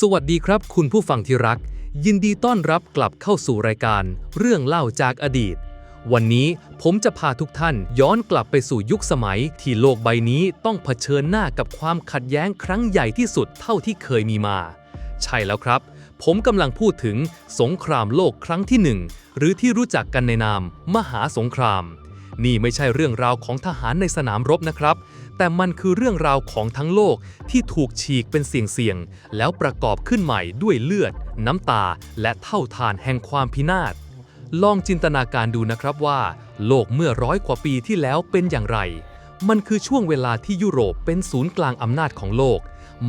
สวัสดีครับ คุณผู้ฟังที่รัก ยินดีต้อนรับกลับเข้าสู่รายการ เรื่องเล่าจากอดีต วันนี้ผมจะพาทุกท่านย้อนกลับไปสู่ยุคสมัย ที่โลกใบนี้ต้องเผชิญหน้ากับความขัดแย้งครั้งใหญ่ที่สุดเท่าที่เคยมีมา ใช่แล้วครับ ผมกำลังพูดถึงสงครามโลกครั้งที่หนึ่งหรือที่รู้จักกันในนาม มหาสงคราม นี่ไม่ใช่เรื่องราวของทหารในสนามรบนะครับ แต่มันคือเรื่องราวของทั้งโลกที่ถูกฉีกเป็นเสี่ยงๆ แล้วประกอบขึ้นใหม่ด้วยเลือด น้ำตา และเท่าทานแห่งความพินาศ ลองจินตนาการดูนะครับว่า โลกเมื่อร้อยกว่าปีที่แล้วเป็นอย่างไร มันคือช่วงเวลาที่ยุโรปเป็นศูนย์กลางอำนาจของโลก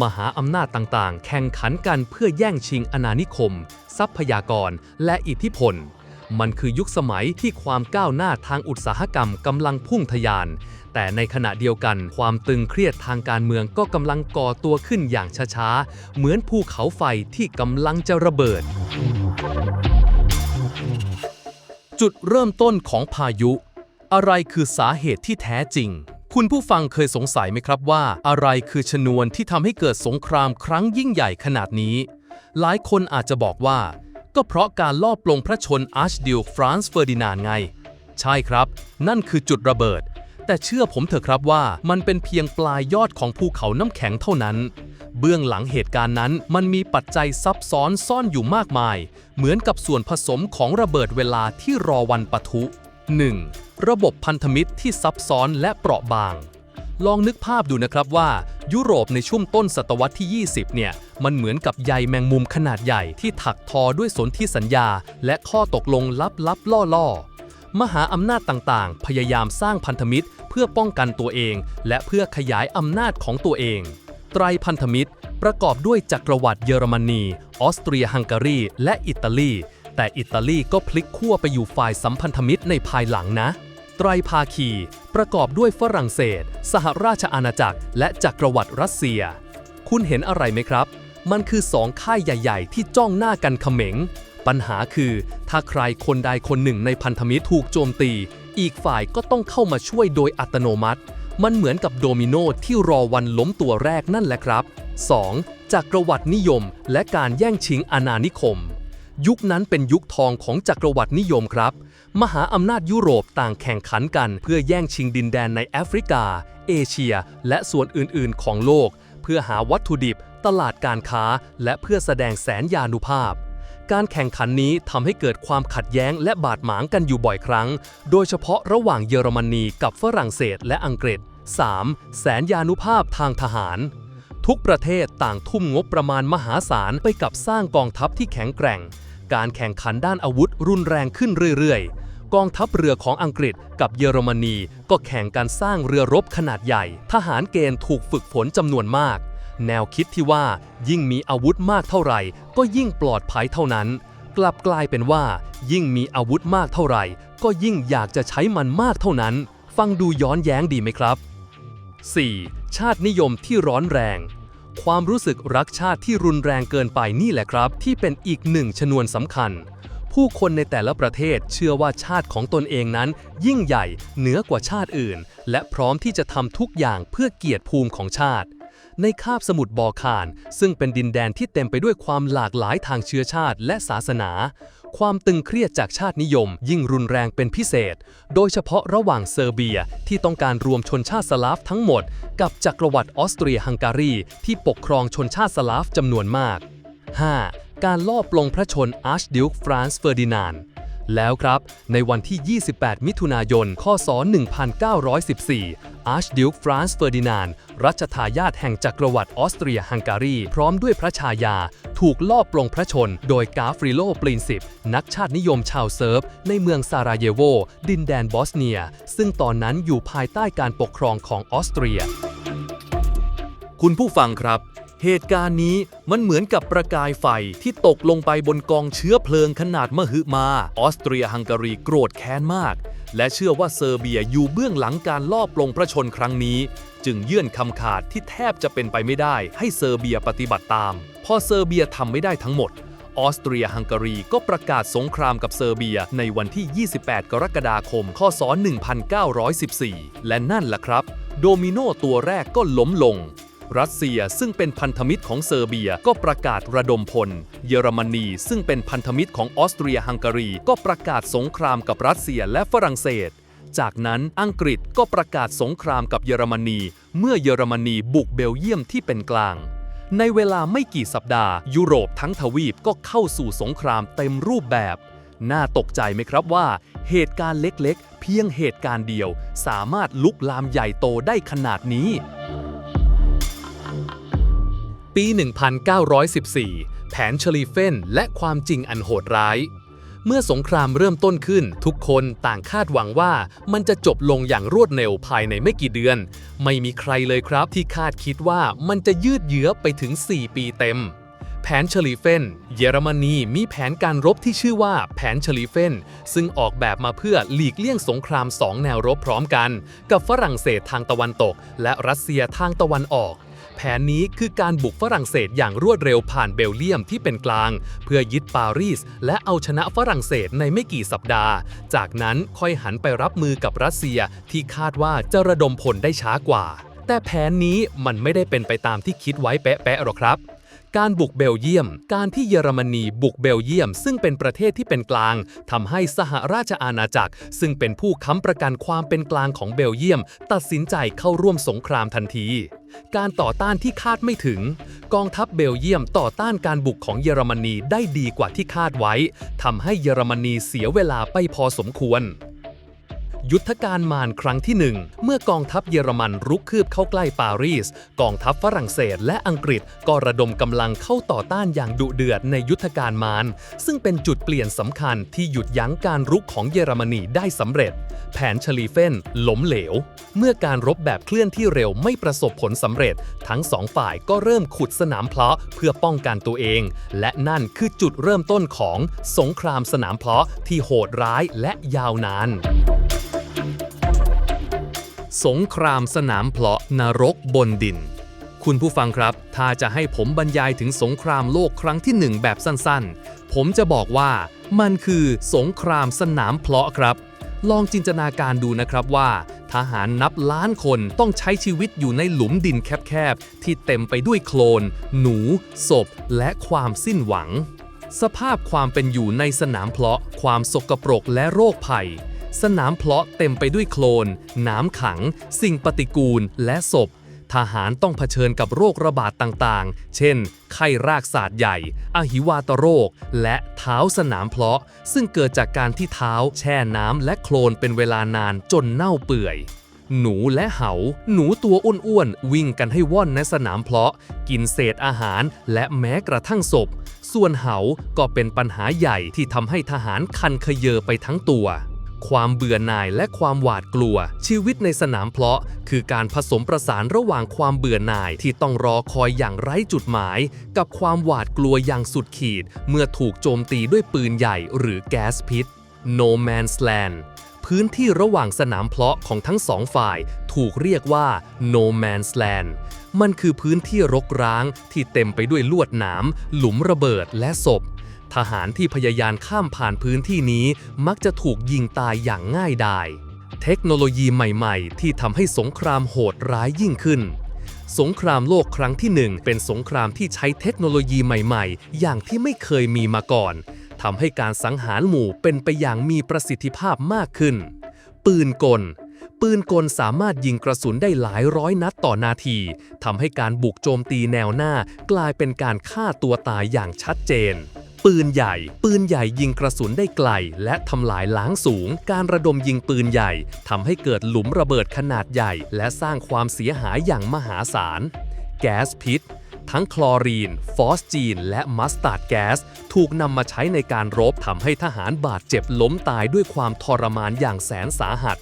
มหาอำนาจต่างๆ แข่งขันกันเพื่อแย่งชิงอาณานิคม ทรัพยากร และอิทธิพลมันคือยุคสมัยที่ความก้าวหน้าทางอุตสาหกรรมกำลังพุ่งทะยาน แต่ในขณะเดียวกัน ความตึงเครียดทางการเมืองก็กำลังก่อตัวขึ้นอย่างช้าๆ เหมือนภูเขาไฟที่กำลังจะระเบิด จุดเริ่มต้นของพายุ อะไรคือสาเหตุที่แท้จริง คุณผู้ฟังเคยสงสัยไหมครับว่า อะไรคือชนวนที่ทำให้เกิดสงครามครั้งยิ่งใหญ่ขนาดนี้ หลายคนอาจจะบอกว่า ก็เพราะการลอบปลงพระชนอาร์ชดิวฟรานซ์เฟอร์ดินานไง ใช่ครับ นั่นคือจุดระเบิด แต่เชื่อผมเถอะครับว่ามันเป็นเพียงปลายยอดของภูเขาน้ำแข็งเท่านั้น เบื้องหลังเหตุการณ์นั้นมันมีปัจจัยซับซ้อนซ่อนอยู่มากมาย เหมือนกับส่วนผสมของระเบิดเวลาที่รอวันปะทุ 1. ระบบพันธมิตรที่ซับซ้อนและเปราะบาง ลองนึกภาพดูนะครับว่า ยุโรปในช่วงต้นศตวรรษที่ 20 เนี่ย มันเหมือนกับใยแมงมุมขนาดใหญ่ที่ถักทอด้วยสนธิสัญญา และข้อตกลงลับๆล่อๆ มหาอำนาจต่างๆ พยายามสร้างพันธมิตร เพื่อป้องกันตัวเอง และเพื่อขยายอำนาจของตัวเอง ไตรพันธมิตร ประกอบด้วยจักรวรรดิเยอรมนี ออสเตรียฮังการี และอิตาลี แต่อิตาลีก็พลิกขั้วไปอยู่ฝ่ายสัมพันธมิตรในภายหลังนะ ไตรภาคี ประกอบด้วยฝรั่งเศส สหราชอาณาจักร และจักรวรรดิรัสเซีย คุณเห็นอะไรไหมครับ มันคือสองค่ายใหญ่ ๆ ที่จ้องหน้ากันเขม็ง ปัญหาคือ ถ้าใครคนใดคนหนึ่งในพันธมิตรถูกโจมตี อีกฝ่ายก็ต้องเข้ามาช่วยโดยอัตโนมัติ มันเหมือนกับโดมิโนที่รอวันล้มตัวแรกนั่นแหละครับ 2. จักรวรรดินิยม และการแย่งชิงอาณานิคม ยุคนั้นเป็นยุคทองของจักรวรรดินิยมครับ มหาอำนาจยุโรปต่างแข่งขันกัน เพื่อแย่งชิงดินแดนในแอฟริกา เอเชีย และส่วนอื่นๆ ของโลก เพื่อหาวัตถุดิบ ตลาดการค้า และเพื่อแสดงแสนยานุภาพ การแข่งขันนี้ทำให้เกิดความขัดแย้งและบาดหมางกันอยู่บ่อยครั้ง โดยเฉพาะระหว่างเยอรมนีกับฝรั่งเศสและอังกฤษ 3. แสนยานุภาพทางทหาร ทุกประเทศต่างทุ่มงบประมาณมหาศาลไปกับสร้างกองทัพที่แข็งแกร่ง การแข่งขันด้านอาวุธรุนแรงขึ้นเรื่อยๆ กองทัพเรือของอังกฤษกับเยอรมนีก็แข่งการสร้างเรือรบขนาดใหญ่ ทหารเกณฑ์ถูกฝึกฝนจำนวนมาก แนวคิดที่ว่ายิ่งมีอาวุธมากเท่าไหร่ ก็ยิ่งปลอดภัยเท่านั้น กลับกลายเป็นว่า ยิ่งมีอาวุธมากเท่าไหร่ ก็ยิ่งอยากจะใช้มันมากเท่านั้น ฟังดูย้อนแย้งดีไหมครับ 4. ชาตินิยมที่ร้อนแรง ความรู้สึกรักชาติที่รุนแรงเกินไปนี่แหละครับ ที่เป็นอีกหนึ่งชนวนสำคัญ ผู้คนในแต่ละประเทศเชื่อว่าชาติของตนเองนั้น ยิ่งใหญ่เหนือกว่าชาติอื่น และพร้อมที่จะทำทุกอย่างเพื่อเกียรติภูมิของชาติ ในคาบสมุทรบอคาน ซึ่งเป็นดินแดนที่เต็มไปด้วยความหลากหลายทางเชื้อชาติและศาสนา ความตึงเครียดจากชาตินิยม ยิ่งรุนแรงเป็นพิเศษ โดยเฉพาะระหว่างเซอร์เบียที่ต้องการรวมชนชาติสลาฟทั้งหมด กับจักรวรรดิออสเตรียฮังการี ที่ปกครองชนชาติสลาฟจำนวนมาก 5. การลอบปลงพระชนอาร์ชดิวฟรานซ์เฟอร์ดินานด์ แล้วครับ ในวันที่ 28 มิถุนายนคศ1914 อาร์ชดิวฟรานซ์เฟอร์ดินานด์รัชทายาทแห่งจักรวรรดิออสเตรียฮังการี พร้อมด้วยพระชายา ถูกลอบปลงพระชน โดยกาฟริโลปลินสิบ นักชาตินิยมชาวเซิร์ฟ ในเมืองซาราเยโว ดินแดนบอสเนีย ซึ่งตอนนั้นอยู่ภายใต้การปกครองของออสเตรีย คุณผู้ฟังครับ เหตุการณ์นี้มันเหมือนกับประกายไฟที่ตกลงไปบนกองเชื้อเพลิงขนาดมหึมา ออสเตรียฮังการีโกรธแค้นมาก และเชื่อว่าเซอร์เบียอยู่เบื้องหลังการลอบลงพระชนครั้งนี้ จึงยื่นคำขาดที่แทบจะเป็นไปไม่ได้ ให้เซอร์เบียปฏิบัติตาม พอเซอร์เบียทำไม่ได้ทั้งหมดออสเตรียฮังการีก็ประกาศสงครามกับเซอร์เบียในวันที่ 28 กรกฎาคม คศ 1914 และนั่นแหละครับ โดมิโนตัวแรกก็ล้มลง รัสเซียซึ่งเป็นพันธมิตรของเซอร์เบียก็ประกาศระดมพล เยอรมนี ซึ่งเป็นพันธมิตรของออสเตรียฮังการี ก็ประกาศสงครามกับรัสเซียและฝรั่งเศส จากนั้นอังกฤษก็ประกาศสงครามกับเยอรมนี เมื่อเยอรมนีบุกเบลเยียมที่เป็นกลาง ในเวลาไม่กี่สัปดาห์ ยุโรปทั้งทวีปก็เข้าสู่สงครามเต็มรูปแบบ น่าตกใจไหมครับว่า เหตุการณ์เล็กๆ เพียงเหตุการณ์เดียว สามารถลุกลามใหญ่โตได้ขนาดนี้ ปี 1914 แผนชลีเฟนและความจริงอันโหดร้าย เมื่อสงครามเริ่มต้นขึ้น ทุกคนต่างคาดหวังว่ามันจะจบลงอย่างรวดเร็วภายในไม่กี่เดือน ไม่มีใครเลยครับที่คาดคิดว่ามันจะยืดเยื้อไปถึง 4 ปีเต็ม แผนชลีเฟน เยอรมนีมีแผนการรบที่ชื่อว่าแผนชลีเฟน ซึ่งออกแบบมาเพื่อหลีกเลี่ยงสงครามสองแนวรบพร้อมกัน กับฝรั่งเศสทางตะวันตก และรัสเซียทางตะวันออก แผนนี้คือการบุกฝรั่งเศสอย่างรวดเร็วผ่านเบลเยียมที่เป็นกลาง เพื่อยึดปารีส และเอาชนะฝรั่งเศสในไม่กี่สัปดาห์ จากนั้นค่อยหันไปรับมือกับรัสเซียที่คาดว่าจะระดมพลได้ช้ากว่า แต่แผนนี้มันไม่ได้เป็นไปตามที่คิดไว้แป๊ะๆหรอกครับ การบุกเบลเยียม การที่เยอรมนีบุกเบลเยียม ซึ่งเป็นประเทศที่เป็นกลางทำให้สหราชอาณาจักร ซึ่งเป็นผู้ค้ำประกันความเป็นกลางของเบลเยียม ตัดสินใจเข้าร่วมสงครามทันที การต่อต้านที่คาดไม่ถึง กองทัพเบลเยียมต่อต้านการบุกของเยอรมนีได้ดีกว่าที่คาดไว้ทำให้เยอรมนีเสียเวลาไปพอสมควร ยุทธการมารครั้งที่หนึ่งเมื่อกองทัพเยอรมันรุกคืบเข้าใกล้ปารีส กองทัพฝรั่งเศสและอังกฤษก็ระดมกำลังเข้าต่อต้านอย่างดุเดือดในยุทธการมารซึ่งเป็นจุดเปลี่ยนสำคัญที่หยุดยั้งการรุกของเยอรมนีได้สำเร็จ แผนชลีเฟนล้มเหลว เมื่อการรบแบบเคลื่อนที่เร็วไม่ประสบผลสำเร็จ ทั้งสองฝ่ายก็เริ่มขุดสนามเพลาะเพื่อป้องกันตัวเอง และนั่นคือจุดเริ่มต้นของสงครามสนามเพลาะที่โหดร้ายและยาวนาน สงครามสนามเพลาะนรกบนดิน คุณผู้ฟังครับ ถ้าจะให้ผมบรรยายถึงสงครามโลกครั้งที่หนึ่งแบบสั้นๆ ผมจะบอกว่ามันคือสงครามสนามเพลาะครับ ลองจินตนาการดูนะครับว่า ทหารนับล้านคนต้องใช้ชีวิตอยู่ในหลุมดินแคบๆ ที่เต็มไปด้วยโคลน หนู ศพ และความสิ้นหวัง สภาพความเป็นอยู่ในสนามเพลาะ ความสกปรกและโรคภัย สนามเพลาะเต็มไปด้วยโคลน น้ำขัง สิ่งปฏิกูล และศพ ทหารต้องเผชิญกับโรคระบาดต่างๆ เช่น ไข้รากศาสตร์ใหญ่ อหิวาตโรค และเท้าสนามเพลาะ ซึ่งเกิดจากการที่เท้าแช่น้ำและโคลนเป็นเวลานานจนเน่าเปื่อยหนูและเหา หนูตัวอ้วนๆ วิ่งกันให้ว่อนในสนามเพลาะ กินเศษอาหารและแม้กระทั่งศพ ส่วนเหาก็เป็นปัญหาใหญ่ที่ทำให้ทหารคันเขยเยอไปทั้งตัว ความเบื่อหน่ายและความหวาดกลัว ชีวิตในสนามเพลาะ คือการผสมประสานระหว่างความเบื่อหน่ายที่ต้องรอคอยอย่างไร้จุดหมาย กับความหวาดกลัวอย่างสุดขีด เมื่อถูกโจมตีด้วยปืนใหญ่หรือแก๊สพิษ No Man's Land พื้นที่ระหว่างสนามเพลาะของทั้งสองฝ่ายถูกเรียกว่า No Man's Land มันคือพื้นที่รกร้างที่เต็มไปด้วยลวดหนาม หลุมระเบิดและศพ ทหารที่พยายามข้ามผ่านพื้นที่นี้มักจะถูกยิงตายอย่างง่ายดาย เทคโนโลยีใหม่ๆ ที่ทำให้สงครามโหดร้ายยิ่งขึ้น สงครามโลกครั้งที่หนึ่งเป็นสงครามที่ใช้เทคโนโลยีใหม่ๆ อย่างที่ไม่เคยมีมาก่อนทำให้การสังหารหมู่เป็นไปอย่างมีประสิทธิภาพมากขึ้น ปืนกลปืนกลสามารถยิงกระสุนได้หลายร้อยนัดต่อนาทีทำให้การบุกโจมตีแนวหน้า กลายเป็นการฆ่าตัวตายอย่างชัดเจน ปืนใหญ่ ปืนใหญ่ยิงกระสุนได้ไกล และทำลายล้างสูง การระดมยิงปืนใหญ่ทำให้เกิดหลุมระเบิดขนาดใหญ่ และสร้างความเสียหายอย่างมหาศาล แก๊สพิษ ทั้งคลอรีน ฟอสจีน และมัสตาร์ดแก๊ส ถูกนำมาใช้ในการรบทำให้ทหารบาดเจ็บล้มตายด้วยความทรมานอย่างแสนสาหัส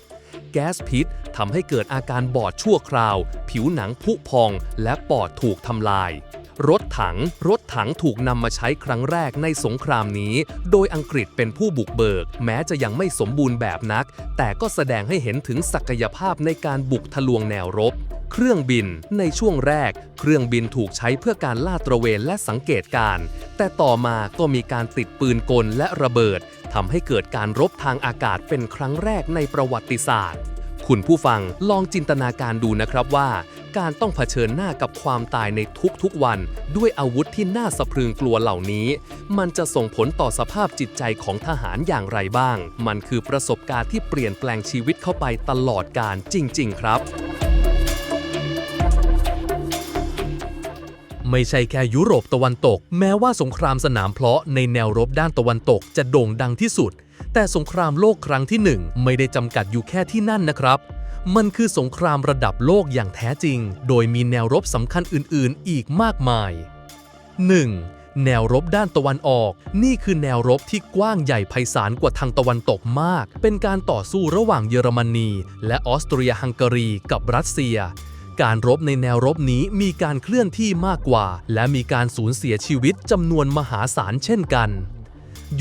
แก๊สพิษทำให้เกิดอาการบอดชั่วคราว ผิวหนังผุพอง และปอดถูกทำลาย รถถัง รถถังถูกนำมาใช้ครั้งแรกในสงครามนี้ โดยอังกฤษเป็นผู้บุกเบิก แม้จะยังไม่สมบูรณ์แบบนัก แต่ก็แสดงให้เห็นถึงศักยภาพในการบุกทะลวงแนวรบ เครื่องบิน ในช่วงแรก เครื่องบินถูกใช้เพื่อการลาดตระเวนและสังเกตการ แต่ต่อมาก็มีการติดปืนกลและระเบิดทำให้เกิดการรบทางอากาศเป็นครั้งแรกในประวัติศาสตร์ คุณผู้ฟังลองจินตนาการดูนะครับว่า การต้องเผชิญหน้ากับความตายในทุกๆวัน ด้วยอาวุธที่น่าสะพรึงกลัวเหล่านี้ มันจะส่งผลต่อสภาพจิตใจของทหารอย่างไรบ้าง มันคือประสบการณ์ที่เปลี่ยนแปลงชีวิตเข้าไปตลอดการจริง ๆ ครับ ไม่ใช่แค่ยุโรปตะวันตก แม้ว่าสงครามสนามเพลาะในแนวรบด้านตะวันตกจะโด่งดังที่สุด แต่สงครามโลกครั้งที่หนึ่งไม่ได้จำกัดอยู่แค่ที่นั่นนะครับ มันคือสงครามระดับโลกอย่างแท้จริง โดยมีแนวรบสำคัญอื่นๆ อีกมากมาย 1. แนวรบด้านตะวันออก นี่คือแนวรบที่กว้างใหญ่ไพศาลกว่าทางตะวันตกมาก เป็นการต่อสู้ระหว่างเยอรมนี และออสเตรียฮังการีกับรัสเซียการรบในแนวรบนี้มีการเคลื่อนที่มากกว่า และมีการสูญเสียชีวิตจำนวนมหาศาลเช่นกัน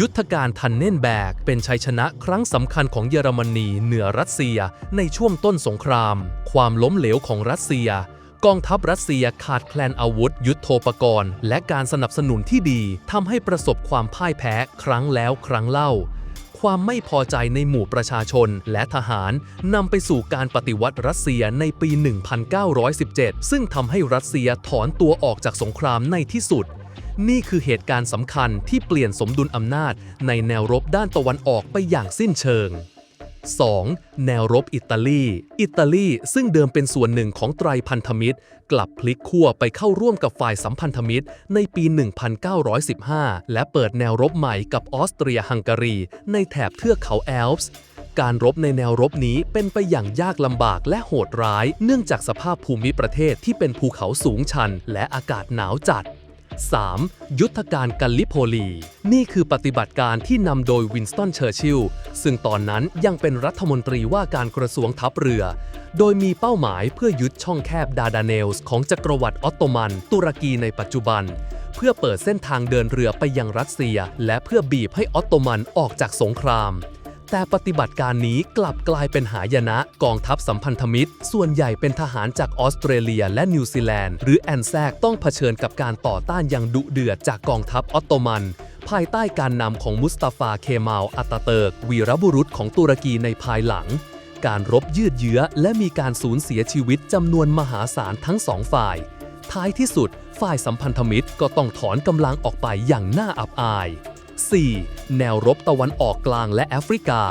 ยุทธการทันเน่นแบก เป็นชัยชนะครั้งสำคัญของเยอรมนีเหนือรัสเซียในช่วงต้นสงคราม ความล้มเหลวของรัสเซีย กองทัพรัสเซียขาดแคลนอาวุธ ยุทโธปกรณ์ และการสนับสนุนที่ดีทำให้ประสบความพ่ายแพ้ครั้งแล้วครั้งเล่า ความไม่พอใจในหมู่ประชาชนและทหารนำไปสู่การปฏิวัติรัสเซียในปี 1917 ซึ่งทำให้รัสเซียถอนตัวออกจากสงครามในที่สุด นี่คือเหตุการณ์สำคัญที่เปลี่ยนสมดุลอำนาจในแนวรบด้านตะวันออกไปอย่างสิ้นเชิง 2. แนวรบอิตาลี อิตาลีซึ่งเดิมเป็นส่วนหนึ่งของไตรพันธมิตร กลับพลิกขั้วไปเข้าร่วมกับฝ่ายสัมพันธมิตรในปี 1915 และเปิดแนวรบใหม่กับออสเตรียฮังการี ในแถบเทือกเขาแอลป์การรบในแนวรบนี้เป็นไปอย่างยากลำบากและโหดร้าย เนื่องจากสภาพภูมิประเทศที่เป็นภูเขาสูงชัน และอากาศหนาวจัด 3. ยุทธการกัลลิโพลี นี่คือปฏิบัติการที่นำโดยวินสตันเชอร์ชิลล์ซึ่งตอนนั้นยังเป็นรัฐมนตรีว่าการกระทรวงทัพเรือ โดยมีเป้าหมายเพื่อยึดช่องแคบดาดาเนลส์ของจักรวรรดิออตโตมัน ตุรกีในปัจจุบัน เพื่อเปิดเส้นทางเดินเรือไปยังรัสเซีย และเพื่อบีบให้ออตโตมันออกจากสงคราม แต่ปฏิบัติการนี้กลับกลายเป็นหายนะกองทัพสัมพันธมิตร ส่วนใหญ่เป็นทหารจากออสเตรเลียและนิวซีแลนด์ หรือแอนแซกต้องเผชิญกับการต่อต้านอย่างดุเดือดจากกองทัพออตโตมัน ภายใต้การนำของมุสตาฟาเคมาลอัตาเติร์ก วีรบุรุษของตุรกีในภายหลัง การรบยืดเยื้อและมีการสูญเสียชีวิตจำนวนมหาศาลทั้งสองฝ่าย ท้ายที่สุด ฝ่ายสัมพันธมิตรก็ต้องถอนกำลังออกไปอย่างน่าอับอาย 4. แนวรบตะวันออกกลางและแอฟริกา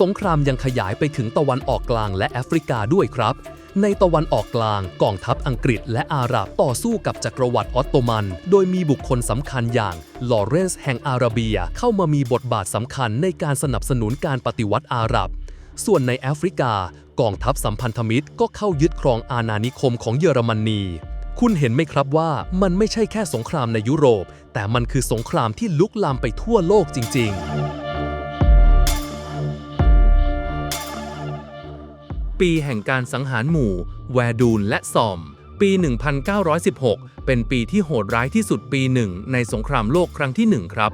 สงครามยังขยายไปถึงตะวันออกกลางและแอฟริกาด้วยครับ ในตะวันออกกลางกองทัพอังกฤษและอาหรับต่อสู้กับจักรวรรดิออตโตมัน โดยมีบุคคลสำคัญอย่างลอเรนซ์แห่งอาราเบียเข้ามามีบทบาทสำคัญในการสนับสนุนการปฏิวัติอาหรับ ส่วนในแอฟริกากองทัพสัมพันธมิตรก็เข้ายึดครองอาณานิคมของเยอรมนี คุณเห็นไหมครับว่ามันไม่ใช่แค่สงครามในยุโรป แต่มันคือสงครามที่ลุกลามไปทั่วโลกจริง ๆ ปีแห่งการสังหารหมู่ แวร์ดูนและซอม ปี 1916 เป็นปีที่โหดร้ายที่สุดปีหนึ่งในสงครามโลกครั้งที่หนึ่งครับ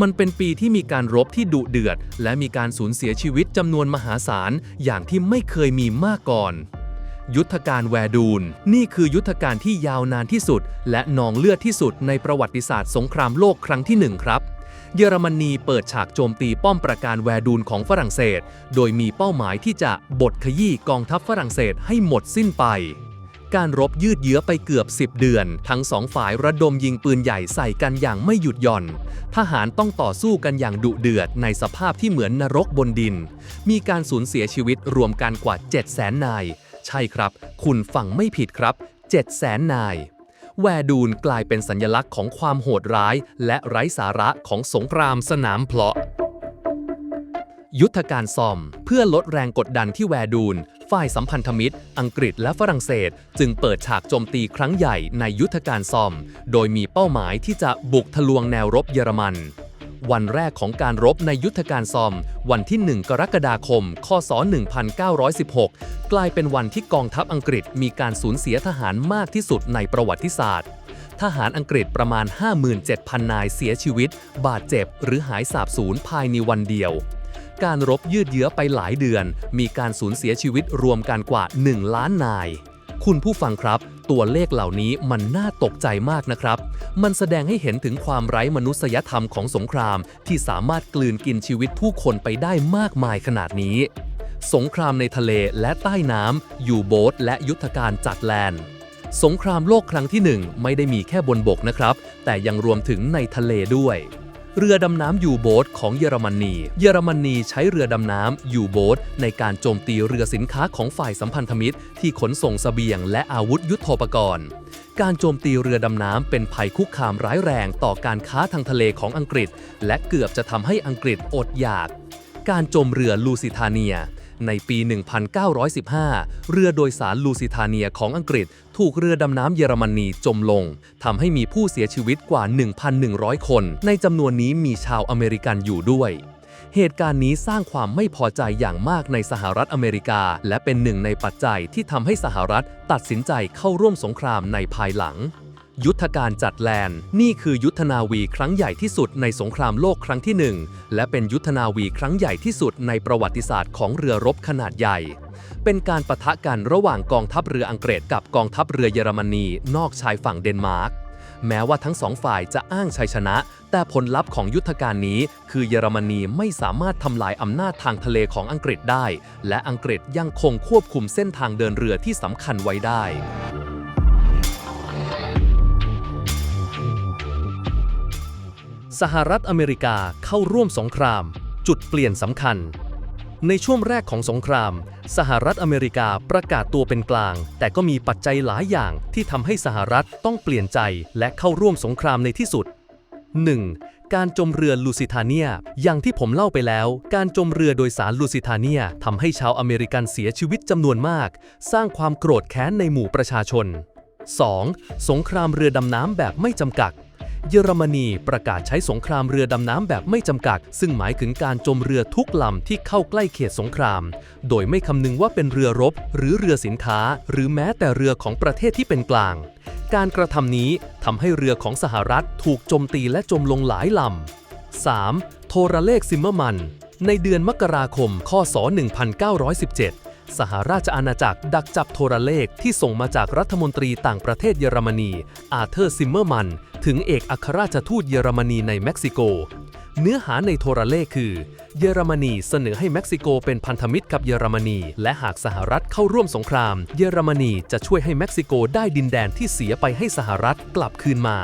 มันเป็นปีที่มีการรบที่ดุเดือด และมีการสูญเสียชีวิตจำนวนมหาศาลอย่างที่ไม่เคยมีมาก่อน ยุทธการแวร์ดูน นี่คือยุทธการที่ยาวนานที่สุด และนองเลือดที่สุดในประวัติศาสตร์สงครามโลกครั้งที่หนึ่งครับ เยอรมนีเปิดฉากโจมตีป้อมปราการแวร์ดูนของฝรั่งเศส โดยมีเป้าหมายที่จะบดขยี้กองทัพฝรั่งเศสให้หมดสิ้นไป การรบยืดเยื้อไปเกือบ 10 เดือน ทั้งสองฝ่ายระดมยิงปืนใหญ่ใส่กันอย่างไม่หยุดหย่อน ทหารต้องต่อสู้กันอย่างดุเดือดในสภาพที่เหมือนนรกบนดิน มีการสูญเสียชีวิตรวมกันกว่า 700,000นาย ใช่ครับ คุณฟังไม่ผิดครับ7 0 0 0 0นาย แวร์ดูนกลายเป็นสัญลักษณ์ของความโหดร้าย และไร้สาระของสงครามสนามเพลาะ ยุทธการซอม เพื่อลดแรงกดดันที่แวร์ดูน ฝ่ายสัมพันธมิตร อังกฤษและฝรั่งเศส จึงเปิดฉากโจมตีครั้งใหญ่ในยุทธการซอม โดยมีเป้าหมายที่จะบุกทะลวงแนวรบเยอรมัน วันแรกของการรบในยุทธการซอม วันที่ 1 กรกฎาคม คศ 1916 กลายเป็นวันที่กองทัพอังกฤษมีการสูญเสียทหารมากที่สุดในประวัติศาสตร์ ทหารอังกฤษประมาณ 57,000 นายเสียชีวิต บาดเจ็บ หรือหายสาบสูญภายในวันเดียวการรบยืดเยื้อไปหลายเดือน มีการสูญเสียชีวิตรวมกันกว่า 1 ล้านนาย คุณผู้ฟังครับ ตัวเลขเหล่านี้มันน่าตกใจมากนะครับ มันแสดงให้เห็นถึงความไร้มนุษยธรรมของสงคราม ที่สามารถกลืนกินชีวิตผู้คนไปได้มากมายขนาดนี้ สงครามในทะเลและใต้น้ำยูโบทและยุทธการจัดแลนด์สงครามโลกครั้งที่หนึ่งไม่ได้มีแค่บนบกนะครับ แต่ยังรวมถึงในทะเลด้วย เรือดำน้ำยูโบทของเยอรมนี เยอรมนีใช้เรือดำน้ำยูโบทในการโจมตีเรือสินค้าของฝ่ายสัมพันธมิตร ที่ขนส่งเสบียงและอาวุธยุโทโธปกรณ์ การโจมตีเรือดำน้ำเป็นภัยคุกคามร้ายแรงต่อการค้าทางทะเลของอังกฤษ และเกือบจะทำให้อังกฤษอดอยาก การจมเรือลูซิทาเนีย ในปี 1915 เรือโดยสารลูซิทาเนียของอังกฤษ ถูกเรือดำน้ำเยอรมนีจมลง ทำให้มีผู้เสียชีวิตกว่า 1,100 คน ในจำนวนนี้มีชาวอเมริกันอยู่ด้วย เหตุการณ์นี้สร้างความไม่พอใจอย่างมากในสหรัฐอเมริกา และเป็นหนึ่งในปัจจัยที่ทำให้สหรัฐตัดสินใจเข้าร่วมสงครามในภายหลัง ยุทธการจัดแลนนี่คือยุทธนาวีครั้งใหญ่ที่สุดในสงครามโลกครั้งที่หนึ่งและเป็นยุทธนาวีครั้งใหญ่ที่สุดในประวัติศาสตร์ของเรือรบขนาดใหญ่ เป็นการปะทะกันระหว่างกองทัพเรืออังกฤษกับกองทัพเรือเยอรมนีนอกชายฝั่งเดนมาร์กแม้ว่าทั้งสองฝ่ายจะอ้างชัยชนะ แต่ผลลัพธ์ของยุทธการนี้ คือเยอรมนีไม่สามารถทำลายอำนาจทางทะเลของอังกฤษได้ และอังกฤษยังคงควบคุมเส้นทางเดินเรือที่สำคัญไว้ได้ สหรัฐอเมริกาเข้าร่วมสงคราม จุดเปลี่ยนสำคัญ ในช่วงแรกของสงคราม สหรัฐอเมริกาประกาศตัวเป็นกลาง แต่ก็มีปัจจัยหลายอย่างที่ทำให้สหรัฐต้องเปลี่ยนใจและเข้าร่วมสงครามในที่สุด 1. การจมเรือลูซิทาเนีย อย่างที่ผมเล่าไปแล้ว การจมเรือโดยสารลูซิทาเนียทำให้ชาวอเมริกันเสียชีวิตจำนวนมาก สร้างความโกรธแค้นในหมู่ประชาชน 2. สงครามเรือดำน้ำแบบไม่จำกัด เยอรมนีประกาศใช้สงครามเรือดำน้ำแบบไม่จำกัด ซึ่งหมายถึงการจมเรือทุกลำที่เข้าใกล้เขตสงคราม โดยไม่คำนึงว่าเป็นเรือรบ หรือเรือสินค้า หรือแม้แต่เรือของประเทศที่เป็นกลาง การกระทำนี้ทำให้เรือของสหรัฐถูกโจมตีและจมลงหลายลำ 3. โทรเลขซิมเมอร์มัน ในเดือนมกราคม คศ 1917 สหราชอาณาจักรดักจับโทรเลขที่ส่งมาจากรัฐมนตรีต่างประเทศเยอรมนี อาเธอร์ซิมเมอร์มัน ถึงเอกอัครราชทูตเยอรมนีในเม็กซิโก เนื้อหาในโทรเลขคือ เยอรมนีเสนอให้เม็กซิโกเป็นพันธมิตรกับเยอรมนี และหากสหรัฐเข้าร่วมสงคราม เยอรมนีจะช่วยให้เม็กซิโกได้ดินแดนที่เสียไปให้สหรัฐกลับคืนมา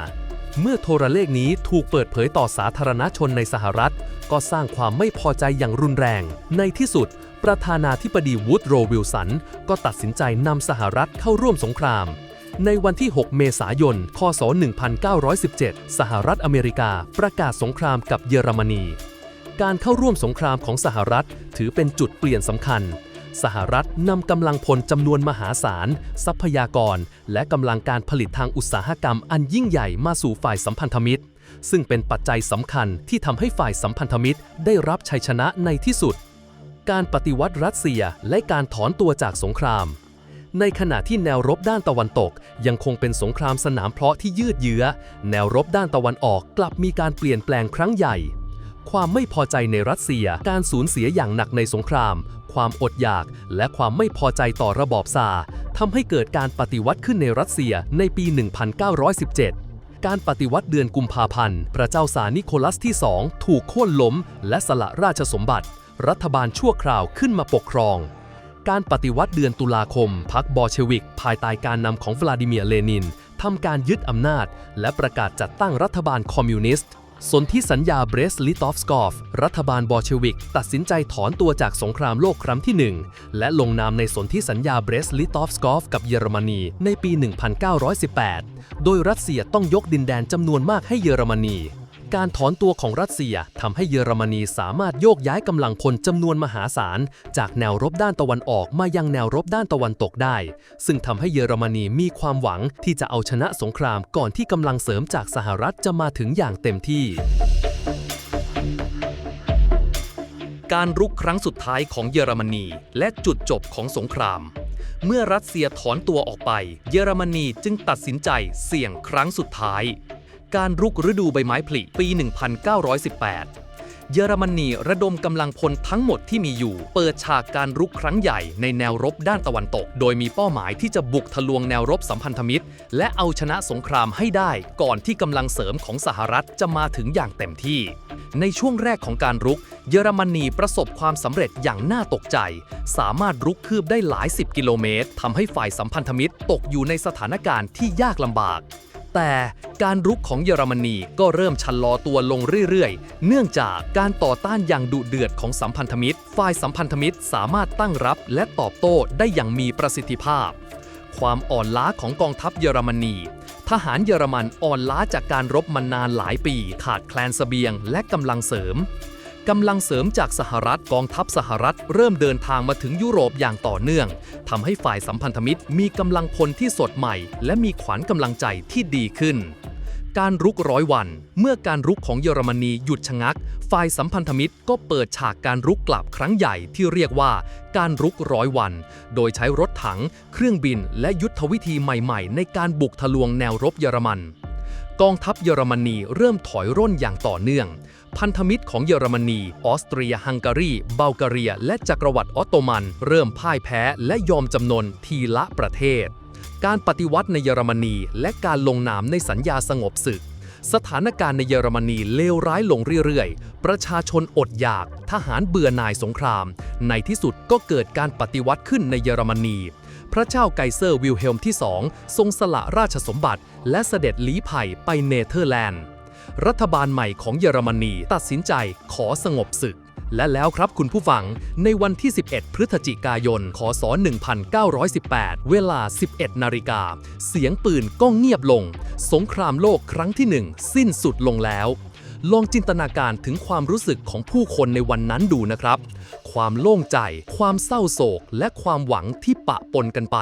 เมื่อโทรเลขนี้ถูกเปิดเผยต่อสาธารณชนในสหรัฐ ก็สร้างความไม่พอใจอย่างรุนแรง ในที่สุด ประธานาธิบดีวูดโรวิลสัน ก็ตัดสินใจนำสหรัฐเข้าร่วมสงคราม ในวันที่ 6 เมษายน คศ 1917 สหรัฐอเมริกาประกาศสงครามกับเยอรมนี การเข้าร่วมสงครามของสหรัฐถือเป็นจุดเปลี่ยนสำคัญ สหรัฐนำกำลังพลจำนวนมหาศาล ทรัพยากร และกำลังการผลิตทางอุตสาหกรรมอันยิ่งใหญ่มาสู่ฝ่ายสัมพันธมิตร ซึ่งเป็นปัจจัยสำคัญที่ทำให้ฝ่ายสัมพันธมิตรได้รับชัยชนะในที่สุด การปฏิวัติรัสเซียและการถอนตัวจากสงคราม ในขณะที่แนวรบด้านตะวันตก ยังคงเป็นสงครามสนามเพลาะที่ยืดเยื้อ แนวรบด้านตะวันออกกลับมีการเปลี่ยนแปลงครั้งใหญ่ ความไม่พอใจในรัสเซีย การสูญเสียอย่างหนักในสงคราม ความอดอยาก และความไม่พอใจต่อระบอบซาร์ทำให้เกิดการปฏิวัติขึ้นในรัสเซียในปี 1917การปฏิวัติเดือนกุมภาพันธ์ พระเจ้าซารนิโคลัสที่ 2 ถูกโค่นล้ม และสละราชสมบัติ รัฐบาลชั่วคราวขึ้นมาปกครอง การปฏิวัติเดือนตุลาคมพรรคบอลเชวิก ภายใต้การนำของวลาดิเมียร์เลนินทำการยึดอำนาจ และประกาศจัดตั้งรัฐบาลคอมมิวนิสต์สนธิสัญญาเบรสลิตอฟสกอฟรัฐบาลบอลเชวิก ตัดสินใจถอนตัวจากสงครามโลกครั้งที่ 1 และลงนามในสนธิสัญญาเบรสลิตอฟสกอฟกับเยอรมนีในปี 1918 โดยรัสเซียต้องยกดินแดนจำนวนมากให้เยอรมนี การถอนตัวของรัสเซียทำให้เยอรมนีสามารถโยกย้ายกำลังพลจำนวนมหาศาล จากแนวรบด้านตะวันออกมายังแนวรบด้านตะวันตกได้ ซึ่งทำให้เยอรมนีมีความหวังที่จะเอาชนะสงครามก่อนที่กำลังเสริมจากสหรัฐจะมาถึงอย่างเต็มที่ การรุกครั้งสุดท้ายของเยอรมนีและจุดจบของสงคราม เมื่อรัสเซียถอนตัวออกไป เยอรมนีจึงตัดสินใจเสี่ยงครั้งสุดท้าย การรุกฤดูใบไม้ผลิปี 1918 เยอรมนีระดมกำลังพลทั้งหมดที่มีอยู่ เปิดฉากการรุกครั้งใหญ่ในแนวรบด้านตะวันตก โดยมีเป้าหมายที่จะบุกทะลวงแนวรบสัมพันธมิตร และเอาชนะสงครามให้ได้ก่อนที่กำลังเสริมของสหรัฐจะมาถึงอย่างเต็มที่ ในช่วงแรกของการรุก เยอรมนีประสบความสำเร็จอย่างน่าตกใจ สามารถรุกคืบได้หลายสิบกิโลเมตรทำให้ฝ่ายสัมพันธมิตรตกอยู่ในสถานการณ์ที่ยากลำบาก แต่การรุกของเยอรมนีก็เริ่มชะลอตัวลงเรื่อยๆ เนื่องจากการต่อต้านอย่างดุเดือดของสัมพันธมิตร ฝ่ายสัมพันธมิตรสามารถตั้งรับและตอบโต้ได้อย่างมีประสิทธิภาพ ความอ่อนล้าของกองทัพเยอรมนี ทหารเยอรมันอ่อนล้าจากการรบมานานหลายปี ขาดแคลนเสบียงและกำลังเสริม กำลังเสริมจากสหรัฐกองทัพสหรัฐเริ่มเดินทางมาถึงยุโรปอย่างต่อเนื่องทำให้ฝ่ายสัมพันธมิตรมีกำลังพลที่สดใหม่ และมีขวัญกำลังใจที่ดีขึ้น การรุกร้อยวัน เมื่อการรุกของเยอรมนีหยุดชะงัก ฝ่ายสัมพันธมิตรก็เปิดฉากการรุกกลับครั้งใหญ่ที่เรียกว่า การรุกร้อยวัน โดยใช้รถถัง เครื่องบิน และยุทธวิธีใหม่ ๆ ในการบุกทะลวงแนวรบเยอรมัน กองทัพเยอรมนีเริ่มถอยร่นอย่างต่อเนื่อง พันธมิตรของเยอรมนี ออสเตรียฮังการีบัลแกเรีย และจักรวรรดิออตโตมัน เริ่มพ่ายแพ้และยอมจำนนทีละประเทศ การปฏิวัติในเยอรมนีและการลงนามในสัญญาสงบศึก สถานการณ์ในเยอรมนีเลวร้ายลงเรื่อยๆ ประชาชนอดอยาก ทหารเบื่อหน่ายสงคราม ในที่สุดก็เกิดการปฏิวัติขึ้นในเยอรมนี พระเจ้าไกเซอร์วิลเฮลมที่2ทรงสละราชสมบัติ และเสด็จลี้ภัยไปเนเธอร์แลนด์ รัฐบาลใหม่ของเยอรมนีตัดสินใจขอสงบศึก และแล้วครับคุณผู้ฟัง ในวันที่ 11 พฤศจิกายนคศ1918 เวลา 11 นาฬิกา เสียงปืนก็เงียบลง สงครามโลกครั้งที่หนึ่งสิ้นสุดลงแล้ว ลองจินตนาการถึงความรู้สึกของผู้คนในวันนั้นดูนะครับ ความโล่งใจ ความเศร้าโศก และความหวังที่ปะปนกันไป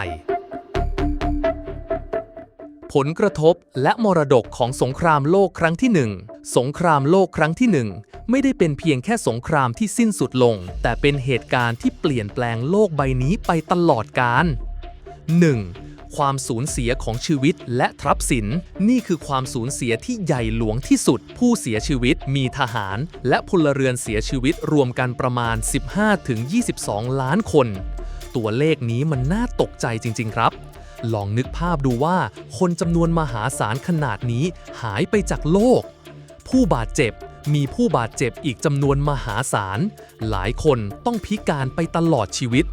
ผลกระทบและมรดกของสงครามโลกครั้งที่หนึ่งสงครามโลกครั้งที่หนึ่งไม่ได้เป็นเพียงแค่สงครามที่สิ้นสุดลง แต่เป็นเหตุการณ์ที่เปลี่ยนแปลงโลกใบนี้ไปตลอดกาล 1. ความสูญเสียของชีวิตและทรัพย์สิน นี่คือความสูญเสียที่ใหญ่หลวงที่สุด ผู้เสียชีวิตมีทหาร และพลเรือนเสียชีวิตรวมกันประมาณ 15-22 ล้านคน ตัวเลขนี้มันน่าตกใจจริง ๆ ครับลองนึกภาพดูว่าคนจำนวนมหาศาลขนาดนี้หายไปจากโลก ผู้บาดเจ็บมีผู้บาดเจ็บอีกจำนวนมหาศาล หลายคนต้องพิการไปตลอดชีวิต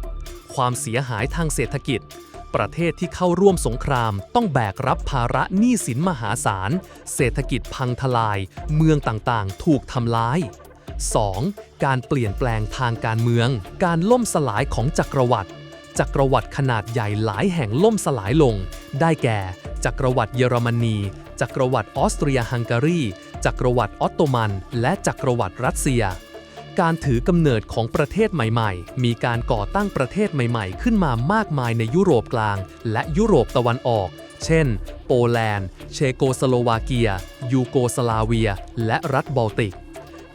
ความเสียหายทางเศรษฐกิจ ประเทศที่เข้าร่วมสงคราม ต้องแบกรับภาระหนี้สินมหาศาล เศรษฐกิจพังทลาย เมืองต่างๆ ถูกทำลาย 2. การเปลี่ยนแปลงทางการเมือง การล่มสลายของจักรวรรดิจักรวรรดิขนาดใหญ่หลายแห่งล่มสลายลง ได้แก่ จักรวรรดิเยอรมนี จักรวรรดิออสเตรียฮังการี จักรวรรดิออตโตมัน และจักรวรรดิรัสเซีย การถือกำเนิดของประเทศใหม่ๆ มีการก่อตั้งประเทศใหม่ๆ ขึ้นมามากมายในยุโรปกลาง และยุโรปตะวันออก เช่น โปแลนด์ เชโกสโลวาเกีย ยูโกสลาเวีย และรัฐบอลติก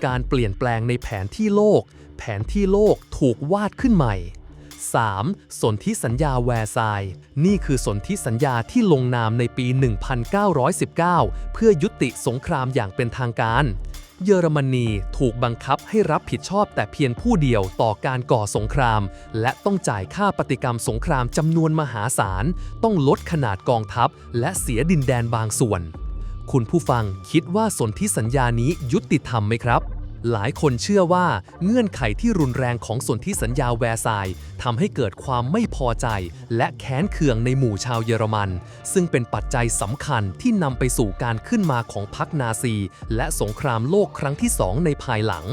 การเปลี่ยนแปลงในแผนที่โลก แผนที่โลกถูกวาดขึ้นใหม่ 3. สนธิสัญญาแวร์ซายน์นี่คือสนธิสัญญาที่ลงนามในปี 1919 เพื่อยุติสงครามอย่างเป็นทางการ เยอรมนีถูกบังคับให้รับผิดชอบแต่เพียงผู้เดียวต่อการก่อสงคราม และต้องจ่ายค่าปฏิกรรมสงครามจำนวนมหาศาล ต้องลดขนาดกองทัพ และเสียดินแดนบางส่วน คุณผู้ฟังคิดว่าสนธิสัญญานี้ยุติธรรมไหมครับ หลายคนเชื่อว่าเงื่อนไขที่รุนแรงของสนธิสัญญาแวร์ซายทำให้เกิดความไม่พอใจ และแค้นเคืองในหมู่ชาวเยอรมัน ซึ่งเป็นปัจจัยสำคัญที่นำไปสู่การขึ้นมาของพรรคนาซี และสงครามโลกครั้งที่สองในภายหลัง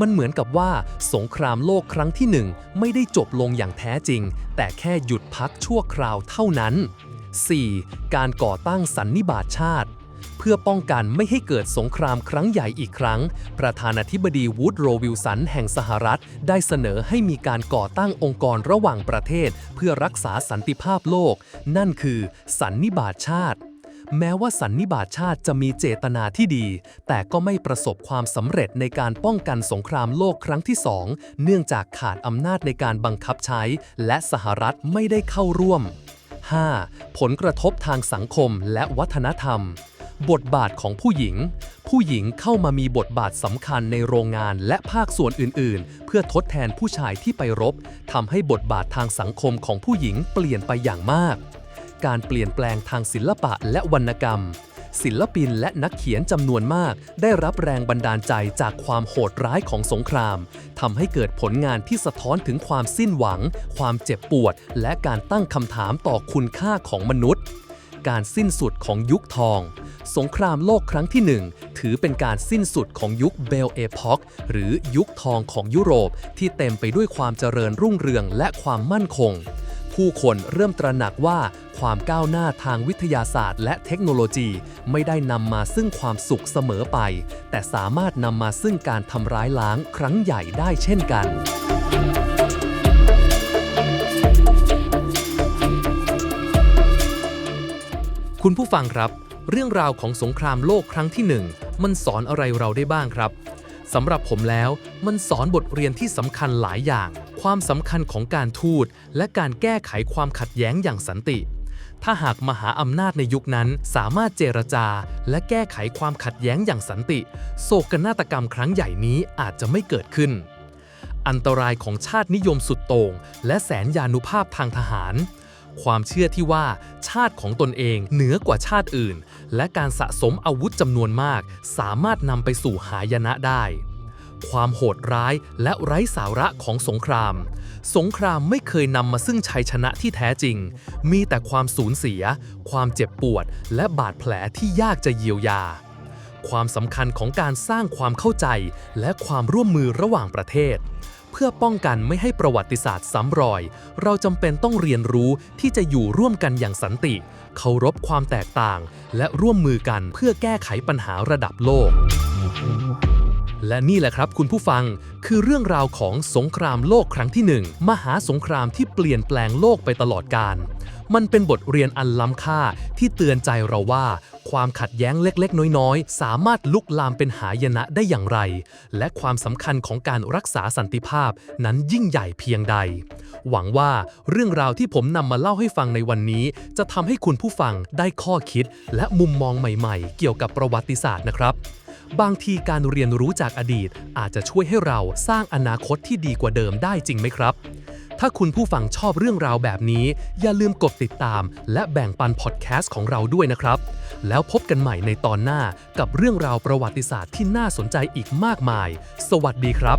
มันเหมือนกับว่าสงครามโลกครั้งที่หนึ่งไม่ได้จบลงอย่างแท้จริง แต่แค่หยุดพักชั่วคราวเท่านั้น 4. การก่อตั้งสันนิบาตชาติ พื่อป้องกันไม่ให้เกิดสงครามครั้งใหญ่อีกครั้ง ประธานาธิบดีวูดโรวิลสันแห่งสหรัฐ ได้เสนอให้มีการก่อตั้งองค์กรระหว่างประเทศ เพื่อรักษาสันติภาพโลก นั่นคือสันนิบาตชาติ แม้ว่าสันนิบาตชาติจะมีเจตนาที่ดี แต่ก็ไม่ประสบความสำเร็จในการป้องกันสงครามโลกครั้งที่สองเนื่องจากขาดอำนาจในการบังคับใช้ และสหรัฐไม่ได้เข้าร่วม 5. ผลกระทบทางสังคมและวัฒนธรรม บทบาทของผู้หญิง ผู้หญิงเข้ามามีบทบาทสำคัญในโรงงานและภาคส่วนอื่น ๆ เพื่อทดแทนผู้ชายที่ไปรบทำให้บทบาททางสังคมของผู้หญิงเปลี่ยนไปอย่างมาก การเปลี่ยนแปลงทางศิลปะและวรรณกรรม ศิลปินและนักเขียนจำนวนมาก ได้รับแรงบันดาลใจจากความโหดร้ายของสงครามทำให้เกิดผลงานที่สะท้อนถึงความสิ้นหวัง ความเจ็บปวด และการตั้งคำถามต่อคุณค่าของมนุษย์ การสิ้นสุดของยุคทอง สงครามโลกครั้งที่หนึ่งถือเป็นการสิ้นสุดของยุคเบลเอพอกหรือยุคทองของยุโรป ที่เต็มไปด้วยความเจริญรุ่งเรืองและความมั่นคง ผู้คนเริ่มตระหนักว่าความก้าวหน้าทางวิทยาศาสตร์ และเทคโนโลยี ไม่ได้นำมาซึ่งความสุขเสมอไป แต่สามารถนำมาซึ่งการทำร้ายล้างครั้งใหญ่ได้เช่นกัน คุณผู้ฟังครับ เรื่องราวของสงครามโลกครั้งที่หนึ่งมันสอนอะไรเราได้บ้างครับสำหรับผมแล้วมันสอนบทเรียนที่สำคัญหลายอย่าง ความสำคัญของการทูต และการแก้ไขความขัดแย้งอย่างสันติ ถ้าหากมหาอำนาจในยุคนั้นสามารถเจรจา และแก้ไขความขัดแย้งอย่างสันติ โศกนาฏกรรมครั้งใหญ่นี้อาจจะไม่เกิดขึ้น อันตรายของชาตินิยมสุดโต่งและแสนยานุภาพทางทหาร ความเชื่อที่ว่าชาติของตนเองเหนือกว่าชาติอื่น และการสะสมอาวุธจำนวนมาก สามารถนำไปสู่หายนะได้ ความโหดร้ายและไร้สาระของสงคราม สงครามไม่เคยนำมาซึ่งชัยชนะที่แท้จริง มีแต่ความสูญเสีย ความเจ็บปวด และบาดแผลที่ยากจะเยียวยา ความสำคัญของการสร้างความเข้าใจ และความร่วมมือระหว่างประเทศ เพื่อป้องกันไม่ให้ประวัติศาสตร์ซ้ำรอย เราจำเป็นต้องเรียนรู้ที่จะอยู่ร่วมกันอย่างสันติ เคารพความแตกต่าง และร่วมมือกันเพื่อแก้ไขปัญหาระดับโลก และนี่แหละครับคุณผู้ฟังคือเรื่องราวของสงครามโลกครั้งที่หนึ่งมหาสงครามที่เปลี่ยนแปลงโลกไปตลอดกาล มันเป็นบทเรียนอันล้ำค่าที่เตือนใจเราว่า ความขัดแย้งเล็กๆ น้อยๆ สามารถลุกลามเป็นหายนะได้อย่างไร และความสำคัญของการรักษาสันติภาพนั้นยิ่งใหญ่เพียงใด หวังว่าเรื่องราวที่ผมนำมาเล่าให้ฟังในวันนี้ จะทำให้คุณผู้ฟังได้ข้อคิด และมุมมองใหม่ ๆ เกี่ยวกับประวัติศาสตร์นะครับ บางทีการเรียนรู้จากอดีต อาจจะช่วยให้เราสร้างอนาคตที่ดีกว่าเดิมได้จริงไหมครับ ถ้าคุณผู้ฟังชอบเรื่องราวแบบนี้ อย่าลืมกดติดตาม และแบ่งปันพอดแคสต์ของเราด้วยนะครับ แล้วพบกันใหม่ในตอนหน้ากับเรื่องราวประวัติศาสตร์ที่น่าสนใจอีกมากมาย สวัสดีครับ